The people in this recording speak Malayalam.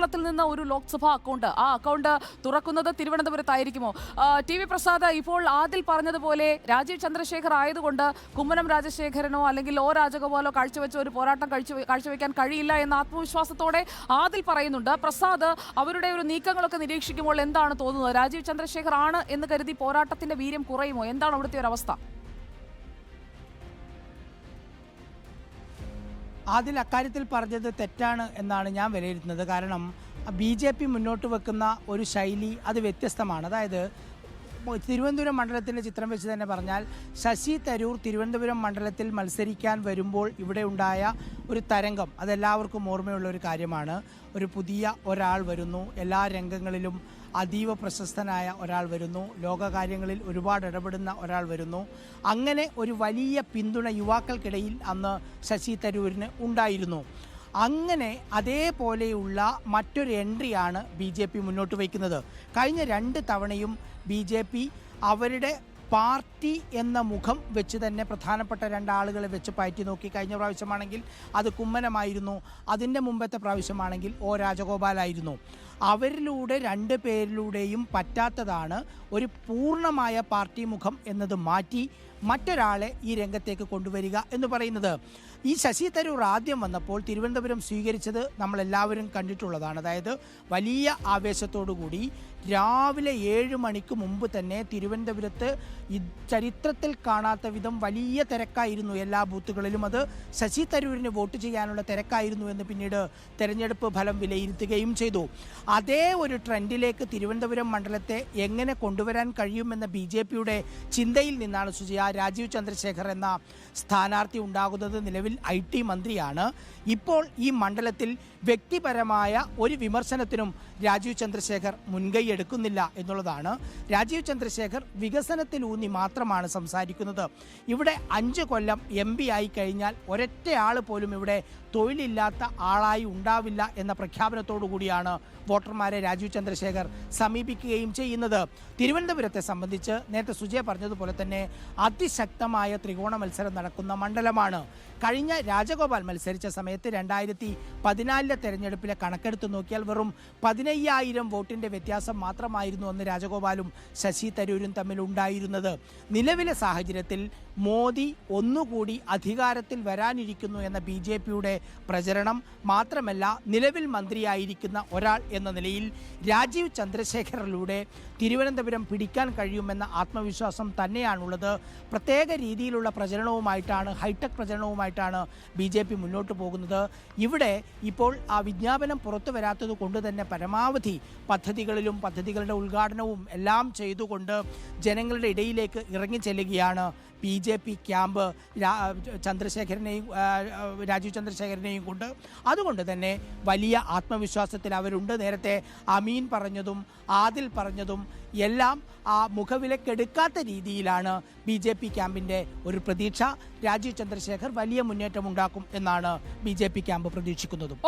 കേരളത്തിൽ നിന്ന് ഒരു ലോക്സഭാ അക്കൗണ്ട്. ആ അക്കൗണ്ട് തുറക്കുന്നത് തിരുവനന്തപുരത്തായിരിക്കുമോ ടി വി പ്രസാദ് ഇപ്പോൾ ആദിൽ പറഞ്ഞതുപോലെ രാജീവ് ചന്ദ്രശേഖർ ആയതുകൊണ്ട് കുമ്മനം രാജശേഖരനോ അല്ലെങ്കിൽ ഒ രാജഗോപാലോ കാഴ്ചവെച്ച ഒരു പോരാട്ടം കഴിച്ചു കാഴ്ചവെക്കാൻ കഴിയില്ല എന്ന ആത്മവിശ്വാസത്തോടെ ആദിൽ പറയുന്നുണ്ട്. പ്രസാദ് അവരുടെ ഒരു നീക്കങ്ങളൊക്കെ നിരീക്ഷിക്കുമ്പോൾ എന്താണ് തോന്നുന്നത്? രാജീവ് ചന്ദ്രശേഖർ ആണ് എന്ന് കരുതി പോരാട്ടത്തിന്റെ വീര്യം കുറയുമോ? എന്താണ് അവിടുത്തെ ഒരു അവസ്ഥ? അതിൽ അക്കാര്യത്തിൽ പറഞ്ഞത് തെറ്റാണ് എന്നാണ് ഞാൻ വിലയിരുത്തുന്നത്. കാരണം ബി ജെ പി മുന്നോട്ട് വെക്കുന്ന ഒരു ശൈലി അത് വ്യത്യസ്തമാണ്. അതായത് തിരുവനന്തപുരം മണ്ഡലത്തിന്റെ ചിത്രം വെച്ച് തന്നെ പറഞ്ഞാൽ ശശി തരൂർ തിരുവനന്തപുരം മണ്ഡലത്തിൽ മത്സരിക്കാൻ വരുമ്പോൾ ഇവിടെ ഉണ്ടായ ഒരു തരംഗം അതെല്ലാവർക്കും ഓർമ്മയുള്ള ഒരു കാര്യമാണ്. ഒരു പുതിയ ഒരാൾ വരുന്നു. എല്ലാ രംഗങ്ങളിലും അതീവ പ്രശസ്തനായ ഒരാൾ വരുന്നു. ലോകകാര്യങ്ങളിൽ ഒരുപാട് ഇടപെടുന്ന ഒരാൾ വരുന്നു. അങ്ങനെ ഒരു വലിയ പിന്തുണ യുവാക്കൾക്കിടയിൽ അന്ന് ശശി തരൂരിന് ഉണ്ടായിരുന്നു. അങ്ങനെ അതേപോലെയുള്ള മറ്റൊരു എൻട്രിയാണ് ബി ജെ പി മുന്നോട്ട് വയ്ക്കുന്നത്. കഴിഞ്ഞ രണ്ട് തവണയും ബി ജെ പി അവരുടെ പാർട്ടി എന്ന മുഖം വെച്ച് തന്നെ പ്രധാനപ്പെട്ട രണ്ടാളുകളെ വെച്ച് പയറ്റി നോക്കി കഴിഞ്ഞ പ്രാവശ്യമാണെങ്കിൽ അത് കുമ്മനമായിരുന്നു. അതിന്റെ മുമ്പത്തെ പ്രാവശ്യമാണെങ്കിൽ ഒ രാജഗോപാലായിരുന്നു. അവരിലൂടെ രണ്ട് പേരിലൂടെയും പറ്റാത്തതാണ് ഒരു പൂർണമായ പാർട്ടി മുഖം എന്നത് മാറ്റി മറ്റൊരാളെ ഈ രംഗത്തേക്ക് കൊണ്ടുവരിക എന്ന് പറയുന്നത്. ഈ ശശി തരൂർ ആദ്യം വന്നപ്പോൾ തിരുവനന്തപുരം സ്വീകരിച്ചത് നമ്മളെല്ലാവരും കണ്ടിട്ടുള്ളതാണ്. അതായത് വലിയ ആവേശത്തോടു കൂടി രാവിലെ ഏഴ് മണിക്ക് മുമ്പ് തന്നെ തിരുവനന്തപുരത്ത് ചരിത്രത്തിൽ കാണാത്ത വിധം വലിയ തിരക്കായിരുന്നു എല്ലാ ബൂത്തുകളിലും. അത് ശശി തരൂരിന് വോട്ട് ചെയ്യാനുള്ള തിരക്കായിരുന്നു എന്ന് പിന്നീട് തെരഞ്ഞെടുപ്പ് ഫലം വിലയിരുത്തുകയും ചെയ്തു. അതേ ഒരു ട്രെൻഡിലേക്ക് തിരുവനന്തപുരം മണ്ഡലത്തെ എങ്ങനെ കൊണ്ടുവരാൻ കഴിയുമെന്ന ബി ചിന്തയിൽ നിന്നാണ് സുജയ രാജീവ് ചന്ദ്രശേഖർ എന്ന സ്ഥാനാർത്ഥി ഉണ്ടാകുന്നത് നിലവിൽ ഐ ടി മന്ത്രിയാണ്. ഇപ്പോൾ ഈ മണ്ഡലത്തിൽ വ്യക്തിപരമായ ഒരു വിമർശനത്തിനും രാജീവ് ചന്ദ്രശേഖർ മുൻകൈ എടുക്കുന്നില്ല എന്നുള്ളതാണ്. രാജീവ് ചന്ദ്രശേഖർ വികസനത്തിലൂന്നി മാത്രമാണ് സംസാരിക്കുന്നത്. ഇവിടെ അഞ്ച് കൊല്ലം എം പി ആയി കഴിഞ്ഞാൽ ഒരൊറ്റ ആൾ പോലും ഇവിടെ തൊഴിലില്ലാത്ത ആളായി ഉണ്ടാവില്ല എന്ന പ്രഖ്യാപനത്തോടുകൂടിയാണ് വോട്ടർമാരെ രാജീവ് ചന്ദ്രശേഖർ സമീപിക്കുകയും ചെയ്യുന്നത്. തിരുവനന്തപുരത്തെ സംബന്ധിച്ച് നേരത്തെ സുജയ പറഞ്ഞതുപോലെ തന്നെ അതിശക്തമായ ത്രികോണ മത്സരം നടക്കുന്ന മണ്ഡലമാണ്. കഴിഞ്ഞ രാജഗോപാൽ മത്സരിച്ച സമയത്ത് രണ്ടായിരത്തി പതിനാലിലെ തെരഞ്ഞെടുപ്പിലെ കണക്കെടുത്ത് നോക്കിയാൽ വെറും പതിനയ്യായിരം വോട്ടിന്റെ വ്യത്യാസം മാത്രമായിരുന്നു അന്ന് രാജഗോപാലും ശശി തരൂരും തമ്മിൽ ഉണ്ടായിരുന്നത്. നിലവിലെ സാഹചര്യത്തിൽ മോദി ഒന്നുകൂടി അധികാരത്തിൽ വരാനിരിക്കുന്നു എന്ന ബി ജെ പിയുടെ പ്രചരണം മാത്രമല്ല നിലവിൽ മന്ത്രിയായിരിക്കുന്ന ഒരാൾ എന്ന നിലയിൽ രാജീവ് ചന്ദ്രശേഖറിലൂടെ തിരുവനന്തപുരം പിടിക്കാൻ കഴിയുമെന്ന ആത്മവിശ്വാസം തന്നെയാണുള്ളത്. പ്രത്യേക രീതിയിലുള്ള പ്രചരണവുമായിട്ടാണ് ഹൈടെക് പ്രചരണവുമായിട്ടാണ് ബി ജെ പി മുന്നോട്ട് പോകുന്നത്. ഇവിടെ ഇപ്പോൾ ആ വിജ്ഞാപനം പുറത്തു വരാത്തത് കൊണ്ട് തന്നെ പരമാവധി പദ്ധതികളിലും പദ്ധതികളുടെ ഉദ്ഘാടനവും എല്ലാം ചെയ്തുകൊണ്ട് ജനങ്ങളുടെ ഇടയിലേക്ക് ഇറങ്ങിച്ചെല്ലുകയാണ് ബി ജെ പി ക്യാമ്പ് ചന്ദ്രശേഖരനെയും രാജീവ് ചന്ദ്രശേഖരനെയും കൊണ്ട്. അതുകൊണ്ട് തന്നെ വലിയ ആത്മവിശ്വാസത്തിൽ അവരുണ്ട്. നേരത്തെ അമീൻ പറഞ്ഞതും ആദിൽ പറഞ്ഞതും എല്ലാം ആ മുഖവിലക്കെടുക്കാത്ത രീതിയിലാണ് ബി ജെ പി ക്യാമ്പിന്റെ ഒരു പ്രതീക്ഷ. രാജീവ് ചന്ദ്രശേഖർ വലിയ മുന്നേറ്റമുണ്ടാക്കും എന്നാണ് ബി ജെ പി ക്യാമ്പ് പ്രതീക്ഷിക്കുന്നതും.